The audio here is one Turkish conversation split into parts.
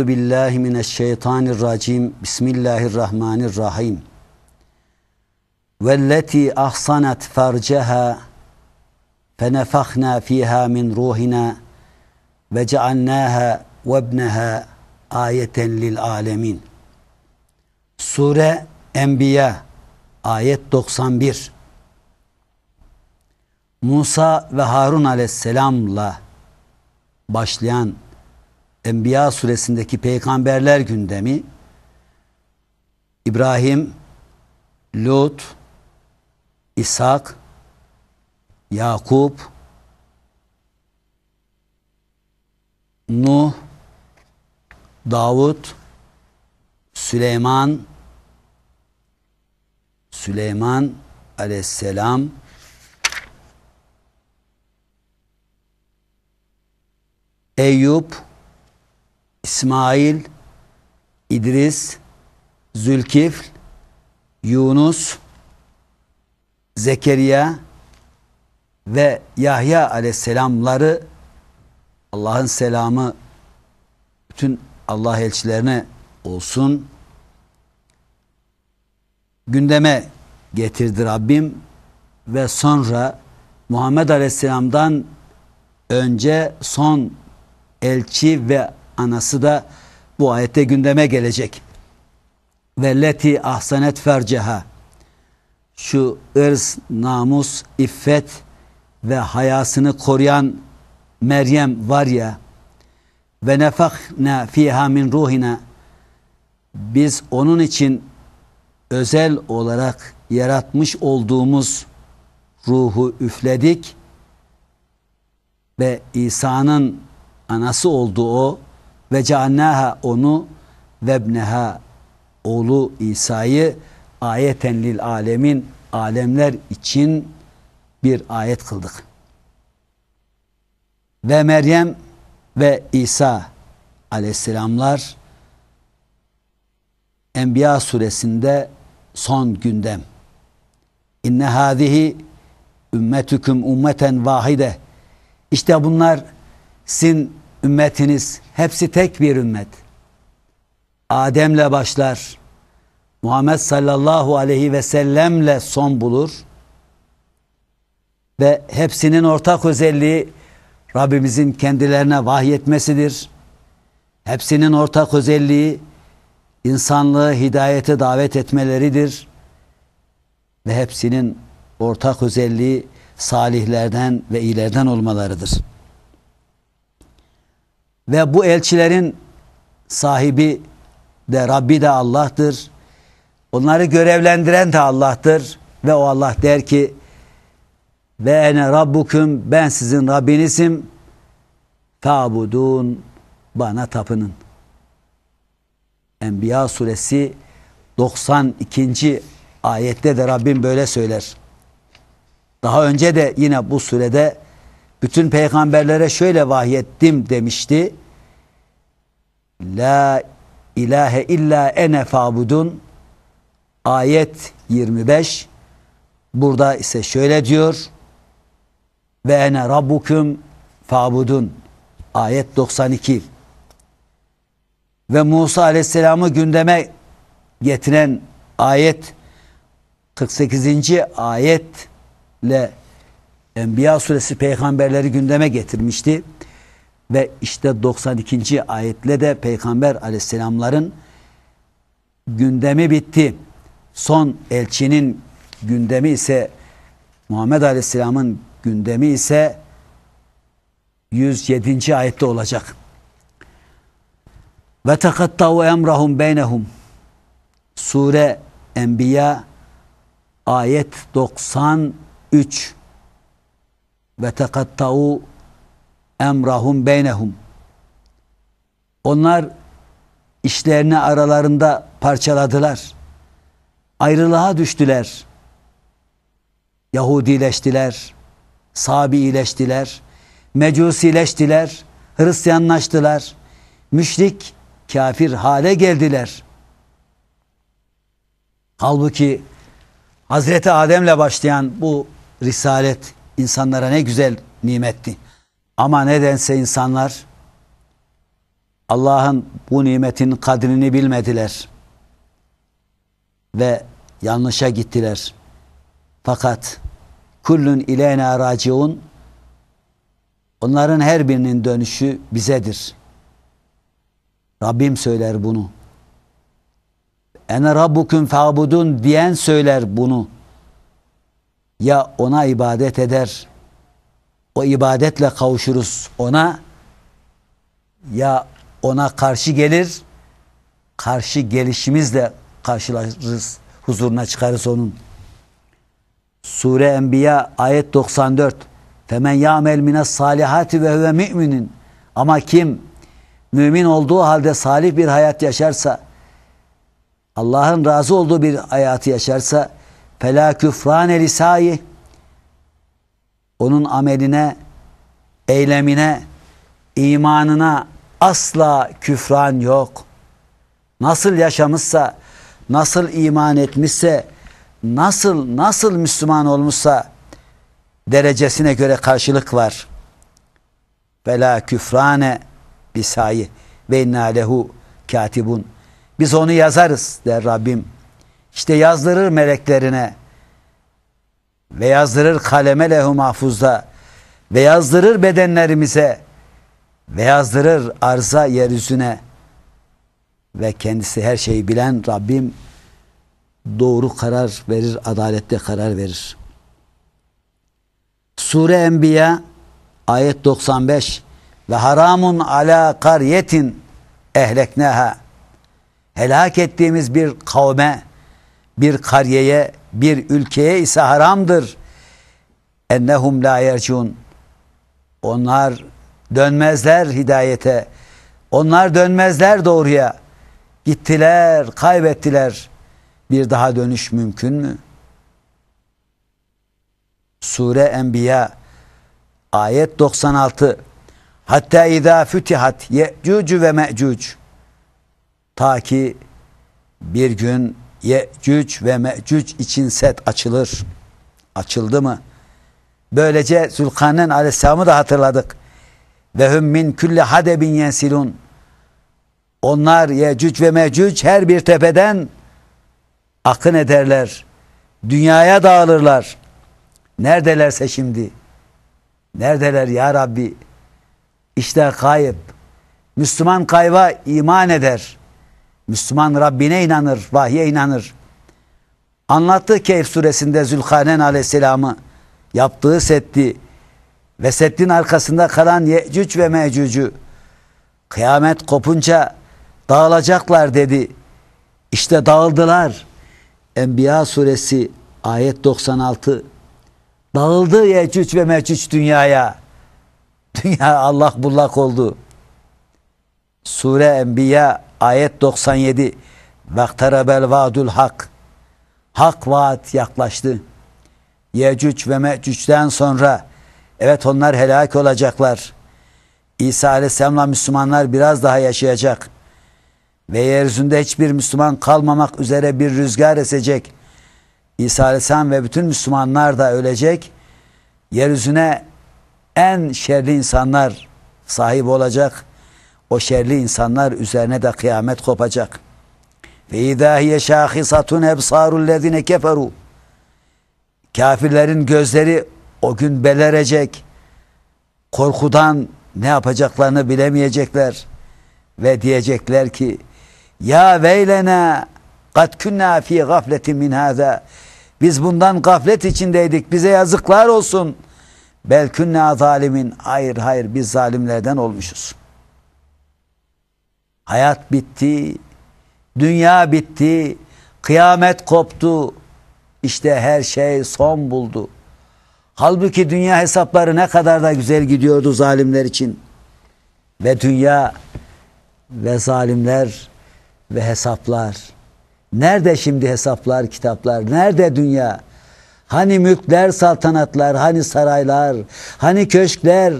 Euzu billahi mineşşeytanirracim. Bismillahirrahmanirrahim. Velleti ahsanat farcaha fenefahna fiha min ruhina ve cealnaha ve ibnaha ayeten lil alemin. Sure Enbiya ayet 91. Musa ve Harun aleyhisselamla başlayan Enbiya suresindeki peygamberler gündemi İbrahim, Lut, İshak, Yakup, Nuh, Davut, Süleyman, Süleyman aleyhisselam, Eyüp, İsmail, İdris, Zülkifl, Yunus, Zekeriya ve Yahya aleyhisselamları Allah'ın selamı bütün Allah elçilerine olsun. Gündeme getirdi Rabbim ve sonra Muhammed Aleyhisselam'dan önce son elçi ve anası da bu ayette gündeme gelecek. Velleti ahsanet ferceha. Şu ırz, namus, iffet ve hayasını koruyan Meryem var ya ve nefakna fiha min ruhina. Biz onun için özel olarak yaratmış olduğumuz ruhu üfledik ve İsa'nın anası oldu o ve ceannaha onu vebneha oğlu İsa'yı ayeten lil alemin alemler için bir ayet kıldık. Ve Meryem ve İsa aleyhisselamlar Enbiya suresinde son gündem. İnne hâzihi ümmetüküm ummeten vahide. İşte bunlar sizin ümmetiniz hepsi tek bir ümmet. Adem'le başlar. Muhammed sallallahu aleyhi ve sellemle son bulur. Ve hepsinin ortak özelliği Rabbimizin kendilerine vahyetmesidir. Hepsinin ortak özelliği insanlığı hidayete davet etmeleridir. Ve hepsinin ortak özelliği salihlerden ve iyilerden olmalarıdır. Ve bu elçilerin sahibi de Rabbi de Allah'tır. Onları görevlendiren de Allah'tır. Ve o Allah der ki ve ene rabbukum ben sizin Rabbinizim ta'budun bana tapının. Enbiya suresi 92. ayette de Rabbim böyle söyler. Daha önce de yine bu surede bütün peygamberlere şöyle vahyettim demişti. La ilahe illa ene fabudun ayet 25 burada ise şöyle diyor ve ene rabbukum fabudun ayet 92 ve Musa aleyhisselamı gündeme getiren ayet 48. ayetle Enbiya suresi peygamberleri gündeme getirmişti. Ve işte 92. ayetle de peygamber aleyhisselamların gündemi bitti. Son elçinin gündemi ise Muhammed aleyhisselamın gündemi ise 107. ayette olacak. Ve tekattavu emrahum beynehum Sure Enbiya ayet 93 ve tekattavu emrahum beynehum onlar işlerini aralarında parçaladılar. Ayrılığa düştüler. Yahudileştiler, Sabiileştiler, Mecusileştiler, Hristiyanlaştılar, müşrik, kafir hale geldiler. Halbuki Hazreti Adem'le başlayan bu risalet insanlara ne güzel nimetti. Ama nedense insanlar Allah'ın bu nimetin kadrini bilmediler ve yanlışa gittiler. Fakat kullun ileyna raciun onların her birinin dönüşü bizedir. Rabbim söyler bunu. Ene rabbukum fa'budun diyen söyler bunu. Ya ona ibadet eder. O ibadetle kavuşuruz ona. Ya ona karşı gelir. Karşı gelişimizle karşılarız. Huzuruna çıkarız onun. Sure Enbiya ayet 94. Femen ya'mel mines salihati ve huve mü'minin. Ama kim mümin olduğu halde salih bir hayat yaşarsa Allah'ın razı olduğu bir hayatı yaşarsa fela küfrane lisayi onun ameline, eylemine, imanına asla küfran yok. Nasıl yaşamışsa, nasıl iman etmişse, nasıl nasıl Müslüman olmuşsa derecesine göre karşılık var. Fela küfrane lisayi ve inna lehu katibun. Biz onu yazarız der Rabbim. İşte yazdırır meleklerine ve yazdırır kaleme lehu mahfuzda ve yazdırır bedenlerimize ve yazdırır arza yeryüzüne ve kendisi her şeyi bilen Rabbim doğru karar verir, adalette karar verir. Sure Enbiya ayet 95 ve haramun ala karyetin ehlekneha helak ettiğimiz bir kavme, bir kariyeye, bir ülkeye ise haramdır. Ennehum la yercun. Onlar dönmezler hidayete. Onlar dönmezler doğruya. Gittiler, kaybettiler. Bir daha dönüş mümkün mü? Sure Enbiya ayet 96 Hatta izâ fütihat ye'cucu ve me'cuc Ta ki bir gün Ye'cuc ve Me'cuc için set açılır. Açıldı mı? Böylece Zülkarneyn Aleyhisselam'ı da hatırladık. Ve hüm min külli hadebin yensilun. Onlar Yecüc ve Mecüc her bir tepeden akın ederler. Dünyaya dağılırlar. Neredelerse şimdi. Neredeler ya Rabbi? İşte kayıp. Müslüman kayba iman eder. Müslüman Rabbine inanır, vahye inanır. Anlattı Kehf suresinde Zülkarneyn aleyhisselamı yaptığı setti ve settin arkasında kalan Yecüc ve Mecüc'ü kıyamet kopunca dağılacaklar dedi. İşte dağıldılar. Enbiya suresi ayet 96 dağıldı Yecüc ve Mecüc dünyaya. Dünya Allah bullak oldu. Sure Enbiya ayet 97 Vaktarabel vaadul hak Hak vaat yaklaştı. Yecüc ve Mecüc'ten sonra evet onlar helak olacaklar. İsa Aleyhisselam'la Müslümanlar biraz daha yaşayacak. Ve yeryüzünde hiçbir Müslüman kalmamak üzere bir rüzgar esecek. İsa Aleyhisselam ve bütün Müslümanlar da ölecek. Yeryüzüne en şerli insanlar sahip olacak. O şerli insanlar üzerine de kıyamet kopacak. Ve idahiye şahisatun ebsarul lezine keferu. Kafirlerin gözleri o gün belerecek. Korkudan ne yapacaklarını bilemeyecekler. Ve diyecekler ki Ya veylena kad kunna fi gafletin min hâzâ. Biz bundan gaflet içindeydik. Bize yazıklar olsun. Bel kunna zalimin. Hayır hayır biz zalimlerden olmuşuz. Hayat bitti. Dünya bitti. Kıyamet koptu. İşte her şey son buldu. Halbuki dünya hesapları ne kadar da güzel gidiyordu zalimler için. Ve dünya ve zalimler ve hesaplar. Nerede şimdi hesaplar, kitaplar? Nerede dünya? Hani mülkler, saltanatlar, hani saraylar, hani köşkler,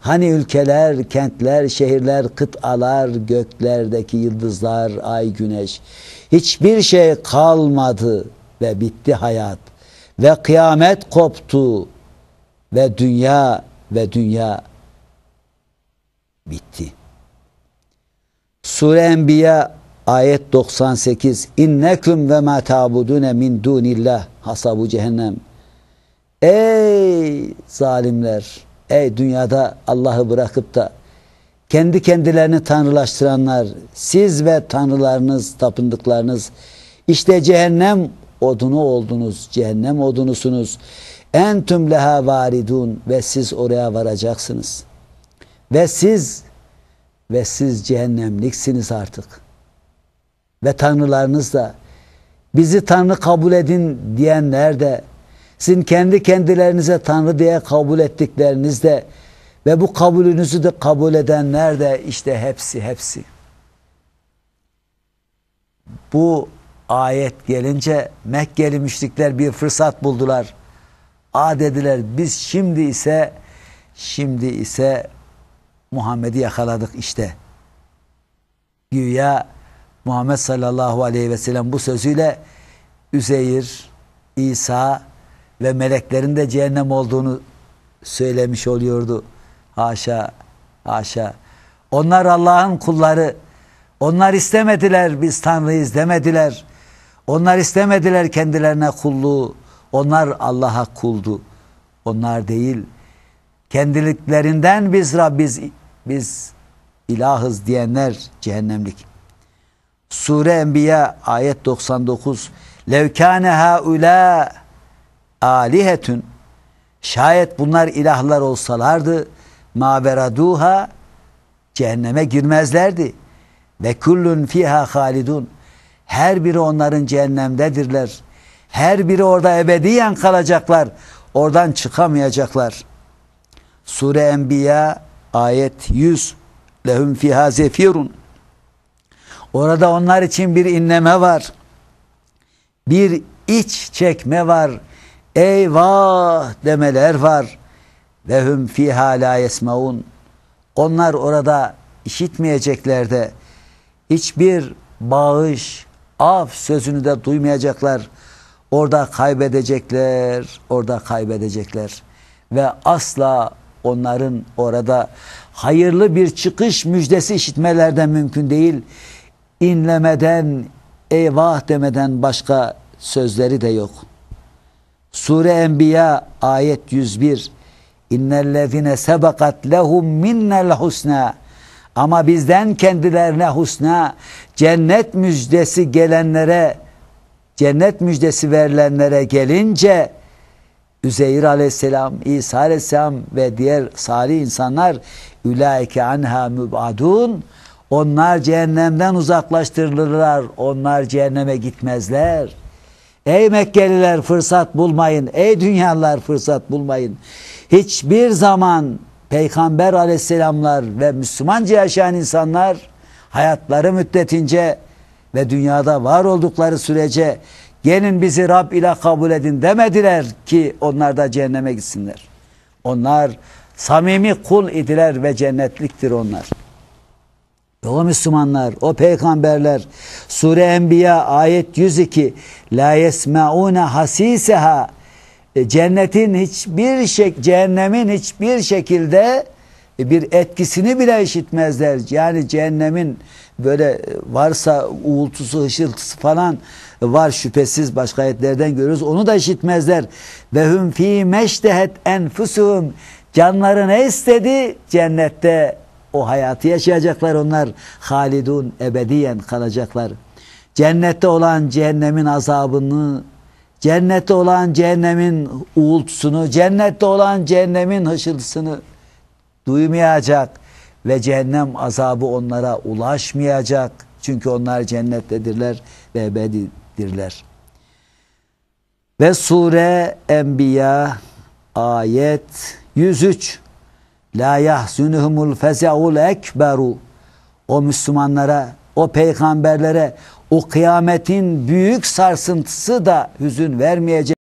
hani ülkeler, kentler, şehirler, kıtalar, göklerdeki yıldızlar, ay, güneş. Hiçbir şey kalmadı ve bitti hayat. Ve kıyamet koptu ve dünya ve dünya bitti. Sure Enbiya ayet 98 İnneküm ve ma ta'budune min dunillah hasabu cehennem Ey zalimler ey dünyada Allah'ı bırakıp da kendi kendilerini tanrılaştıranlar siz ve tanrılarınız tapındıklarınız işte cehennem odunu oldunuz cehennem odunusunuz entüm leha varidun ve siz oraya varacaksınız ve siz ve siz cehennemliksiniz artık. Ve tanrılarınız da bizi tanrı kabul edin diyenler de sizin kendi kendilerinize tanrı diye kabul ettikleriniz de ve bu kabulünüzü de kabul edenler de işte hepsi hepsi. Bu ayet gelince Mekkeli müşrikler bir fırsat buldular. A dediler biz şimdi ise şimdi ise Muhammed'i yakaladık işte. Güya Muhammed sallallahu aleyhi ve sellem bu sözüyle Üzeyir, İsa ve meleklerin de cehennem olduğunu söylemiş oluyordu. Haşa, haşa. Onlar Allah'ın kulları. Onlar istemediler biz Tanrıyız demediler. Onlar istemediler kendilerine kulluğu. Onlar Allah'a kuldu. Onlar değil. Kendiliklerinden biz Rabbiz, biz ilahız diyenler cehennemlik. Sure Enbiya ayet 99 Levkâne haulâ alihetün Şayet bunlar ilahlar olsalardı maveraduha cehenneme girmezlerdi. Ve kullun fiha halidun. Her biri onların cehennemdedirler. Her biri orada ebediyen kalacaklar. Oradan çıkamayacaklar. Sure Enbiya ayet 100 lehum fiha zefirun. Orada onlar için bir inleme var. Bir iç çekme var. Eyvah demeler var. Ve hum fiha la yesmaun. Onlar orada işitmeyecekler de hiçbir bağış, af sözünü de duymayacaklar. Orada kaybedecekler, orada kaybedecekler. Ve asla onların orada hayırlı bir çıkış müjdesi işitmelerden mümkün değil. İnlemeden, eyvah demeden başka sözleri de yok. Sure Enbiya ayet 101 İnnellezine sebakat lehum minnel husna ama bizden kendilerine husna cennet müjdesi gelenlere cennet müjdesi verilenlere gelince Üzeyir aleyhisselam, İsa aleyhisselam ve diğer salih insanlar ülaike anha mübadun onlar cehennemden uzaklaştırılırlar. Onlar cehenneme gitmezler. Ey Mekkeliler fırsat bulmayın. Ey dünyalar fırsat bulmayın. Hiçbir zaman Peygamber aleyhisselamlar ve Müslümanca yaşayan insanlar hayatları müddetince ve dünyada var oldukları sürece gelin bizi Rab ile kabul edin demediler ki onlar da cehenneme gitsinler. Onlar samimi kul idiler ve cennetliktir onlar. O Müslümanlar, o peygamberler Sure Enbiya ayet 102 La yesmeune hasiseha e, cennetin hiçbir şey cehennemin hiçbir şekilde bir etkisini bile işitmezler. Yani cehennemin böyle varsa uğultusu, hışıltısı falan var şüphesiz başka ayetlerden görürüz. Onu da işitmezler. Ve hum fi meştehet enfusuhum canları ne istedi? Cennette o hayatı yaşayacaklar onlar. Halidun ebediyen kalacaklar. Cennette olan cehennemin azabını, cennette olan cehennemin uğultusunu, cennette olan cehennemin hışıltısını duymayacak ve cehennem azabı onlara ulaşmayacak. Çünkü onlar cennettedirler ve ebedidirler. Ve sure Enbiya ayet 103 La yahzunuhumul fezaul ekberu o Müslümanlara, o peygamberlere o kıyametin büyük sarsıntısı da hüzün vermeyecek.